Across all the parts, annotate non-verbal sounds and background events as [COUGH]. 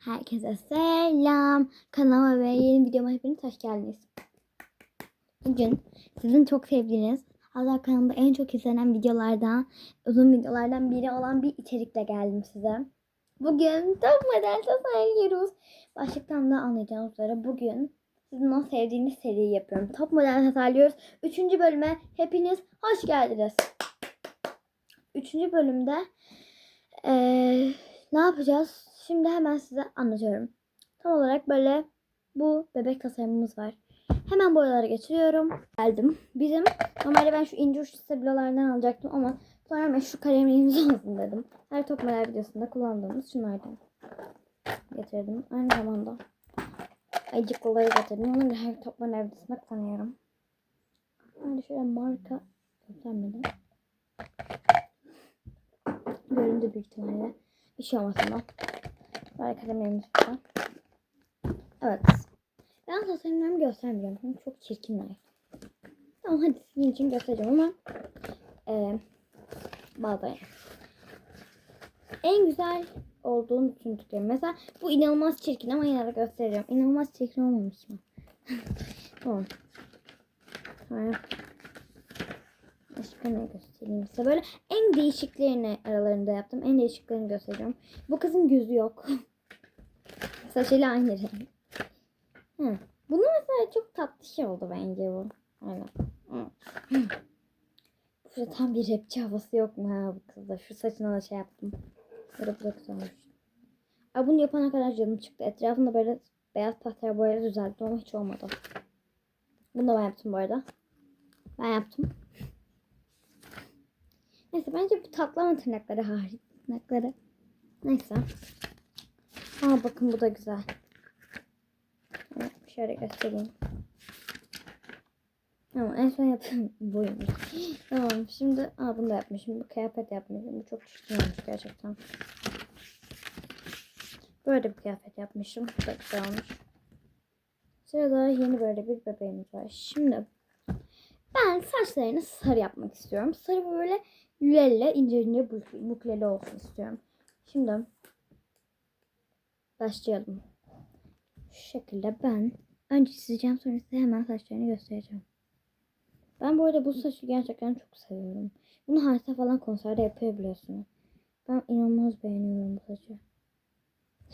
Herkese selam. Kanalıma ve yeni videoma hepiniz hoş geldiniz. Bugün sizin çok sevdiğiniz, hatta kanalımda en çok izlenen videolardan, uzun videolardan biri olan bir içerikle geldim size. Bugün top model tasarlıyoruz. Başlıktan da anlayacağınız üzere bugün sizin o sevdiğiniz seriyi yapıyorum. Top model tasarlıyoruz. Üçüncü bölüme hepiniz hoş geldiniz. Üçüncü bölümde eee, ne yapacağız? Şimdi hemen size anlatıyorum. Tam olarak böyle bu bebek tasarımımız var. Hemen boyalara geçiriyorum. Geldim. Bizim normalde ben şu ince uçlu stabilolardan alacaktım ama sonra ben şu kalemliğimiz [LAUGHS] olsun dedim. Her model videosunda kullandığımız şunlardan getirdim. Aynı zamanda ayıcıklıları getirdim. Da her model videosunda kullanıyorum. Hani şöyle marka göstermedim. Göründü büyük ihtimalle. Bir şey olmaz ama. Böyle kalemlerimiz burada. Evet. Ben tasarımlarımı göstermeyeceğim. Çünkü çok çirkinler. Tamam hadi sizin için göstereceğim ama e, bazı en güzel olduğunu düşündüklerim. Mesela bu inanılmaz çirkin ama yine de göstereceğim. İnanılmaz çirkin olmamış mı? [LAUGHS] tamam. Sonra Ne göstereyim size? Böyle en değişiklerini aralarında yaptım. En değişiklerini göstereceğim. Bu kızın gözü yok. [LAUGHS] Saçıyla aynı renk. Hı. Bunu mesela çok tatlı şey oldu bence bu. Aynen. Burada tam bir rapçi havası yok mu ha bu kızda? Şu saçına da şey yaptım. Böyle bu da bunu yapana kadar canım çıktı. Etrafında böyle beyaz pastel boyaları düzelttim ama hiç olmadı. Bunu da ben yaptım bu arada. Ben yaptım. Neyse bence bu tatlı ama tırnakları hariç. Tırnakları. Neyse. Aa bakın bu da güzel. Evet, şöyle göstereyim. Tamam en son yaptığım [LAUGHS] buymuş. tamam şimdi aa bunu da yapmışım. Bu kıyafet yapmışım. Bu çok çirkin gerçekten. Böyle bir kıyafet yapmışım. Bu da güzel olmuş. Sırada yeni böyle bir bebeğimiz var. Şimdi ben saçlarını sarı yapmak istiyorum. Sarı böyle lüelle ince ince buk- bukleli olsun istiyorum. Şimdi başlayalım. Şu şekilde ben önce çizeceğim sonra size hemen saçlarını göstereceğim. Ben bu arada bu saçı gerçekten çok seviyorum. Bunu harita falan konserde yapıyor biliyorsunuz. Ben inanılmaz beğeniyorum bu saçı.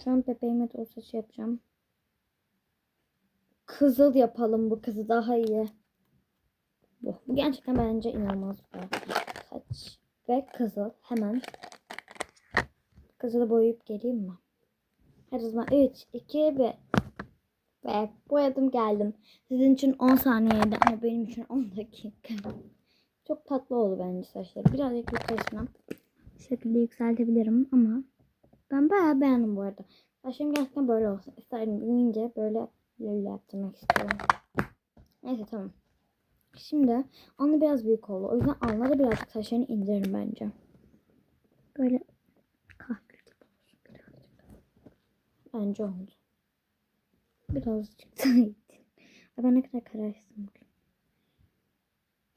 Şu an bebeğime de o saçı yapacağım. Kızıl yapalım bu kızı daha iyi. Gerçekten bence inanılmaz bir saç. Ve kızıl. Hemen kızılı boyayıp geleyim mi? O zaman 3, 2, 1. Ve boyadım geldim. Sizin için 10 saniyeydi ama benim için 10 dakika. Çok tatlı oldu bence saçları. Birazcık yukarısına bu şekilde yükseltebilirim ama ben bayağı beğendim bu arada. Saçlarım gerçekten böyle olsun. İsterdim büyüyünce böyle böyle yaptırmak istiyorum. Neyse tamam. Şimdi alnı biraz büyük oldu. O yüzden alnına birazcık saçlarını indiririm bence. Böyle kahkül gibi. Bence oldu. Birazcık daha. Ay Ben ne kadar kararsızım bugün.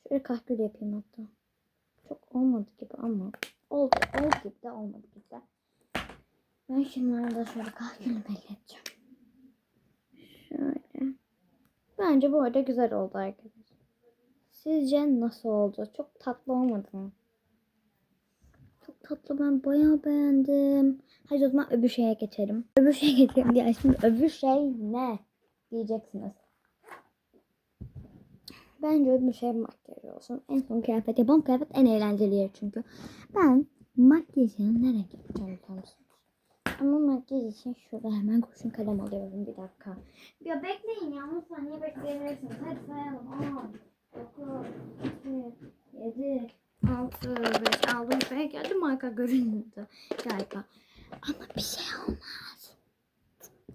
Şöyle kahkül yapayım hatta. Çok olmadı gibi ama oldu. Oldu gibi de olmadı gibi de. Ben şunları da şöyle kahkülü belli edeceğim. Şöyle. Bence bu arada güzel oldu arkadaşlar. Sizce nasıl oldu? Çok tatlı olmadı mı? Çok tatlı ben bayağı beğendim. Hadi o zaman öbür şeye geçelim. Öbür şeye geçelim diye şimdi öbür şey ne diyeceksiniz. Bence öbür şey makyaj olsun. En son kıyafet yapalım. Kıyafet en eğlenceli yer çünkü. Ben makyajını nereye yapacağım musunuz? Ama makyaj için şurada hemen kurşun kalem alıyorum bir dakika. Ya bekleyin ya 10 saniye bekleyebilirsiniz. Hadi sayalım. 10, 6, 5 aldım. Şuraya geldi marka göründü galiba. Ama bir şey olmaz.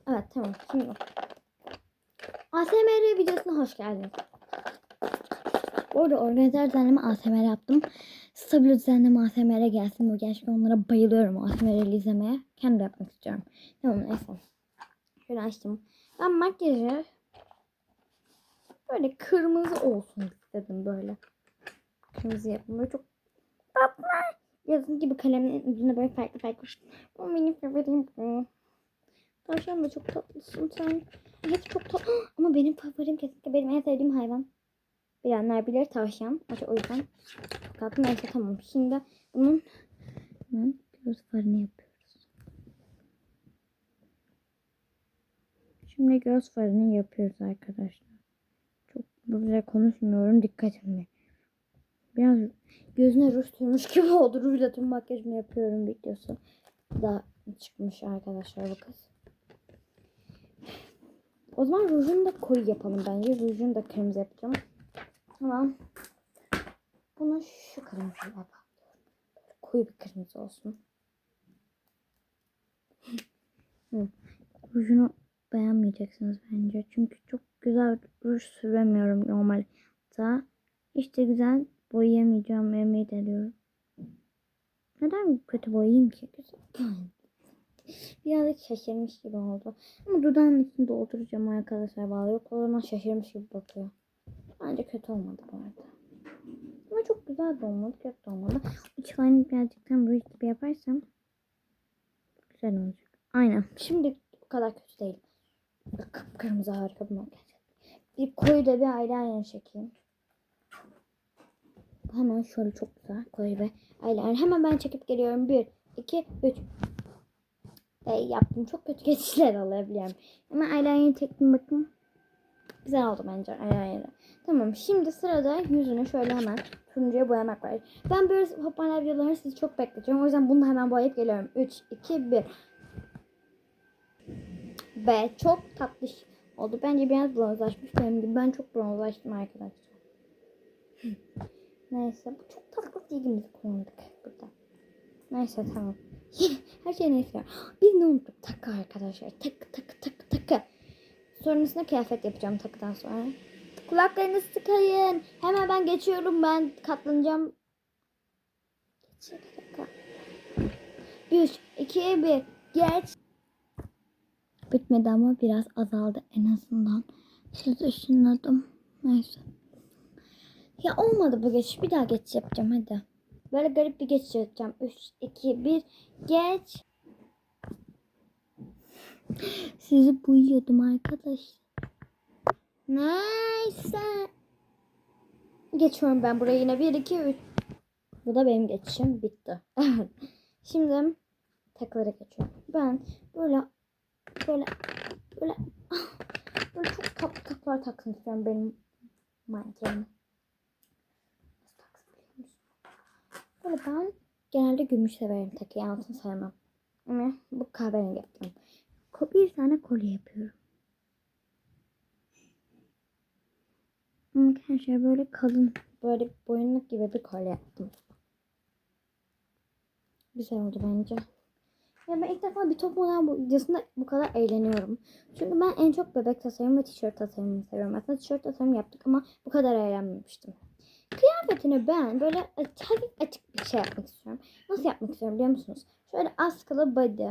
Evet tamam şimdi. ASMR videosuna hoş geldiniz. Bu arada organizer düzenleme ASMR yaptım. Stabilo düzenleme ASMR gelsin. Bu gerçekten onlara bayılıyorum ASMR'li izlemeye. Kendim de yapmak istiyorum. Tamam neyse. Şöyle açtım. Ben makyajı böyle kırmızı olsun istedim böyle. Kırmızı yapın. Çok tatlı. Yazın gibi kalemin ucunda böyle farklı farklı. O benim favorim bu. Tavşan da çok tatlısın sen. Hepsi çok tatlı. [GASPS] Ama benim favorim kesinlikle benim en sevdiğim hayvan. Bilenler bilir tavşan. O yüzden çok tatlı. Neyse tamam. Şimdi bunun göz farını yapıyoruz. Şimdi göz farını yapıyoruz arkadaşlar. Çok güzel konuşmuyorum. Dikkat edin. Biraz gözüne ruj sürmüş [LAUGHS] gibi oldu. Rujla tüm makyajımı yapıyorum videosu. Da çıkmış arkadaşlar bu kız. O zaman rujunu da koyu yapalım bence. Rujunu da kırmızı yapacağım. Tamam. Bunu şu kırmızı yapalım. Koyu bir kırmızı olsun. Rujunu beğenmeyeceksiniz bence. Çünkü çok güzel ruj süremiyorum normal. Da işte güzel boyayamayacağım emeği deniyorum. Neden kötü boyayayım ki? [LAUGHS] Birazcık şaşırmış gibi oldu. Ama dudağın içini dolduracağım arkadaşlar bağlı. Yok o zaman şaşırmış gibi bakıyor. Bence kötü olmadı bu arada. Ama çok güzel de olmadı. Kötü olmadı. Uçlarını birazcık tam ruj gibi yaparsam güzel olacak. Aynen. Şimdi o kadar kötü değil. Kıpkırmızı harika bir makyaj. Bir koyu da bir eyeliner çekeyim. Hemen şöyle çok güzel koyu bir eyeliner. Hemen ben çekip geliyorum. 1, 2, 3. E, yaptım. Çok kötü [LAUGHS] geçişler alabiliyorum. Hemen eyeliner çektim bakın. Güzel oldu bence eyeliner. Tamam şimdi sırada yüzünü şöyle hemen turuncuya boyamak var. Ben böyle hoparlör videolarını sizi çok bekletiyorum. O yüzden bunu da hemen boyayıp geliyorum. 3, 2, 1. Ve çok tatlış oldu. Bence biraz bronzlaşmış benim gibi. Ben çok bronzlaştım arkadaşlar. [LAUGHS] Neyse bu çok tatlı dilimizi kullandık burada. Neyse tamam. [LAUGHS] Her şey neyse. Biz ne unuttuk? Takı arkadaşlar. Takı takı takı takı. Sonrasında kıyafet yapacağım takıdan sonra. Kulaklarınızı tıkayın. Hemen ben geçiyorum. Ben katlanacağım. Geç, bir dakika. 3, 2, 1. Geç. Bitmedi ama biraz azaldı en azından. Siz ışınladım. Neyse. Ya olmadı bu geçiş. Bir daha geçiş yapacağım hadi. Böyle garip bir geçiş yapacağım. 3, 2, 1. Geç. Sizi buyuyordum arkadaşlar. Neyse. Geçiyorum ben buraya yine. 1, 2, 3. Bu da benim geçişim. Bitti. [LAUGHS] Şimdi takılara geçiyorum. Ben böyle böyle böyle böyle çok tatlı takılar taksın istiyorum benim mankenime. Böyle ben genelde gümüş severim takıyı altın sevmem. Ama bu kahverengi yaptım. Bir tane kolye yapıyorum. Arkadaşlar böyle kalın böyle boyunluk gibi bir kolye yaptım. Güzel oldu bence. Ya ben ilk defa bir top model videosunda bu kadar eğleniyorum. Çünkü ben en çok bebek tasarımı ve tişört tasarımını seviyorum. Aslında tişört tasarımı yaptık ama bu kadar eğlenmemiştim. Kıyafetini ben böyle açık, açık bir şey yapmak istiyorum. Nasıl yapmak istiyorum biliyor musunuz? Şöyle askılı body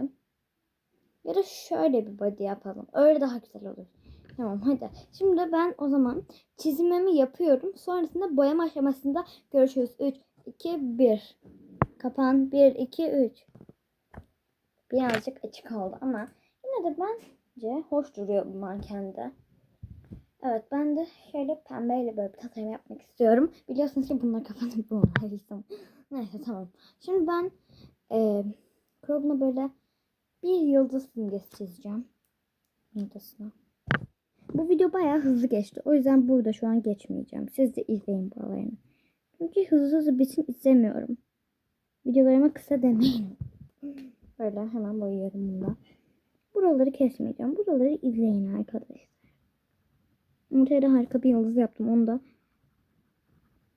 ya da şöyle bir body yapalım. Öyle daha güzel olur. Tamam hadi. Şimdi ben o zaman çizimimi yapıyorum. Sonrasında boyama aşamasında görüşürüz. 3, 2, 1. Kapan. 1, 2, 3. Birazcık açık oldu ama yine de bence hoş duruyor bu mankende. Evet ben de şöyle pembeyle böyle bir tasarım yapmak istiyorum. Biliyorsunuz ki bunlar kafanın [LAUGHS] bu olmalıyım. Neyse tamam. Şimdi ben e, Chrom'la böyle bir yıldız simgesi çizeceğim. Yıldızına. Bu video bayağı hızlı geçti. O yüzden burada şu an geçmeyeceğim. Siz de izleyin buralarını. Çünkü hızlı hızlı bitsin izlemiyorum. Videolarıma kısa demeyin. Böyle hemen boyuyorum bunda. Buraları kesmeyeceğim. Buraları izleyin arkadaşlar. Ortaya da harika bir yıldız yaptım. Onu da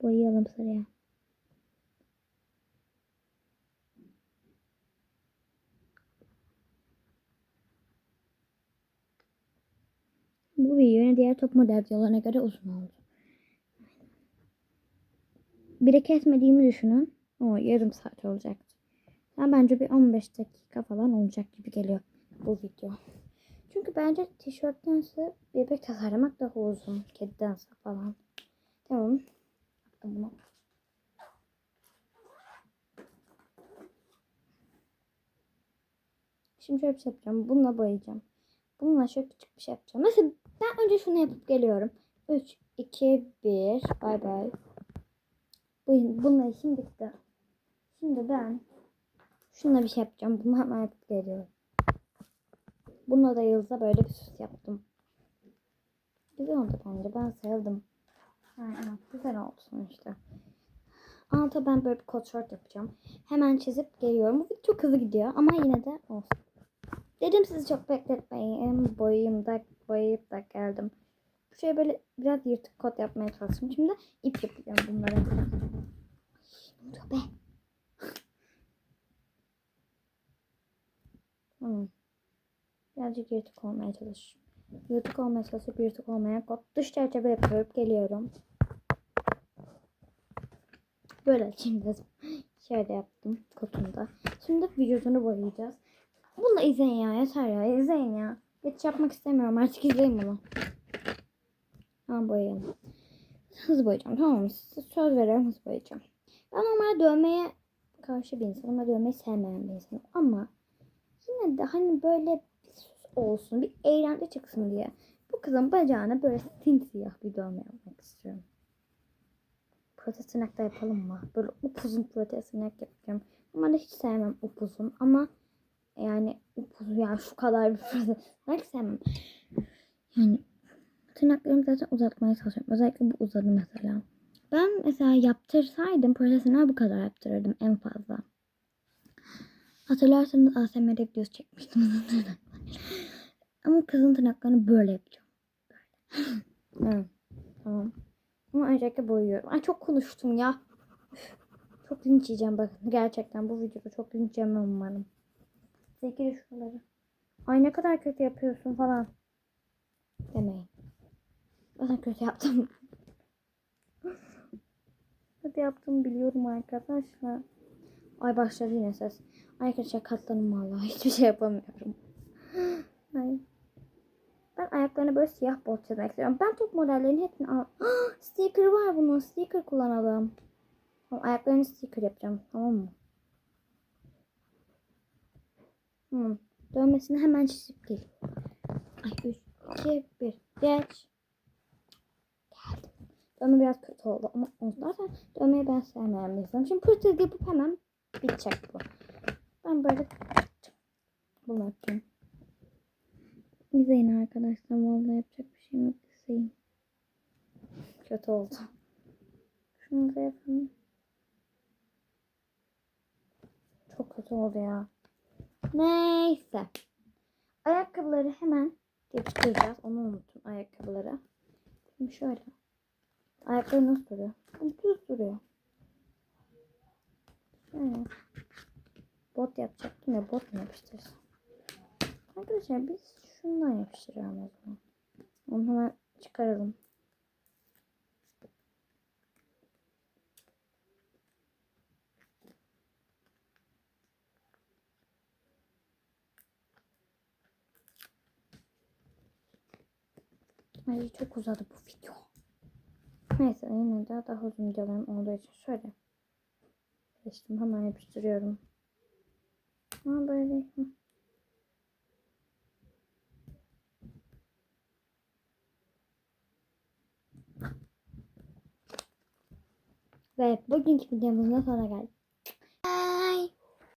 boyayalım sarıya. Bu video yine diğer top model videolarına göre uzun oldu. Biri kesmediğimi düşünün. O yarım saat olacaktı. Yani bence bir 15 dakika falan olacak gibi geliyor bu video. Çünkü bence tişörttense bebek tasarlamak daha uzun. Kedidense falan. Tamam. Bunu. Şimdi şöyle bir şey yapacağım. Bununla boyayacağım. Bununla şöyle küçük bir şey yapacağım. Mesela ben önce şunu yapıp geliyorum. 3, 2, 1. Bay bay. Bu, bununla işim bitti. Şimdi ben şununla bir şey yapacağım. Bunu hemen yapıp geliyorum. Bununla da Yıldız'a böyle bir süs yaptım. Güzel oldu bence. Ben sevdim. Evet, güzel oldu sonuçta. Alta ben böyle bir kot yapacağım. Hemen çizip geliyorum. Bu çok hızlı gidiyor ama yine de olsun. Dedim sizi çok bekletmeyin. Boyayım da boyayıp da geldim. Şöyle böyle biraz yırtık kot yapmaya çalıştım. Şimdi ip yapıyorum bunlara. Ay, be? [LAUGHS] Hmm. Birazcık yırtık olmaya çalış. Yırtık olmaya çalışıp yırtık olmaya kot. Dış çerçeve yapıp geliyorum. Böyle şimdi [LAUGHS] şöyle yaptım kotunda. Şimdi vücudunu boyayacağız. Bunu izleyin ya yeter ya izleyin ya. Geç yapmak istemiyorum artık izleyin bunu. Tamam boyayalım. Hızlı boyayacağım tamam mı? Size söz veriyorum hızlı boyayacağım. Ben normalde dövmeye karşı bir insanım ve dövmeyi sevmeyen bir insanım. Ama yine de hani böyle olsun, bir eğlence çıksın diye. Bu kızın bacağına böyle simsiyah bir dövme yapmak istiyorum. Protez tırnak da yapalım mı? Böyle upuzun protez tırnak yapacağım. Normalde hiç sevmem upuzun ama yani upuzun yani şu kadar bir protez tırnak sevmem. Yani tırnaklarımı zaten uzatmaya çalışıyorum. Özellikle bu uzadı mesela. Ben mesela yaptırsaydım tırnağı bu kadar yaptırırdım en fazla. Hatırlarsanız ASMR'de videosu çekmiştim. [LAUGHS] Ama kızın tırnaklarını böyle yapacağım. Tamam. Ama öncelikle boyuyorum. Ay çok konuştum ya. Çok linç yiyeceğim bakın. Gerçekten bu videoda çok linç yemem umarım. Zekeri şuraları. Ay ne kadar kötü yapıyorsun falan. Demeyin. Ben kötü yaptım. [LAUGHS] kötü yaptım biliyorum arkadaşlar. Ay başladı yine ses. Arkadaşlar katlanım vallahi [LAUGHS] hiçbir şey yapamıyorum. Ay. Ben ayaklarına böyle siyah bot çizmek istiyorum. Ben top modellerini hepsini al. [GASPS] sticker var bunun. Sticker kullanalım. Tamam, ayaklarını sticker yapacağım. Tamam mı? Hmm. Dövmesini hemen çizip gel. Ay 3, 2, 1. Geç. Geldim. Dövme biraz kötü oldu ama. Zaten dövmeyi ben sevmeyen bir insanım. Şimdi protez yapıp hemen bitecek bu. Ben böyle bunu yapayım. İzleyin arkadaşlar. Vallahi yapacak bir şey yok. İzleyin. Kötü oldu. Şunu da yapalım. Çok kötü oldu ya. Neyse. Ayakkabıları hemen yapıştıracağız. Onu unuttum ayakkabıları. Şimdi şöyle. Ayakkabı nasıl duruyor? Düz duruyor. Şöyle. Bot yapacaktım ya bot mu yapıştırsam? Arkadaşlar biz şundan yapıştıralım o zaman. Onu hemen çıkaralım. Ay çok uzadı bu video. Neyse yine de daha uzun videolarım olduğu için şöyle geçtim hemen yapıştırıyorum. Ama böyle hı. Ve bugünkü videomuzun sonuna geldik.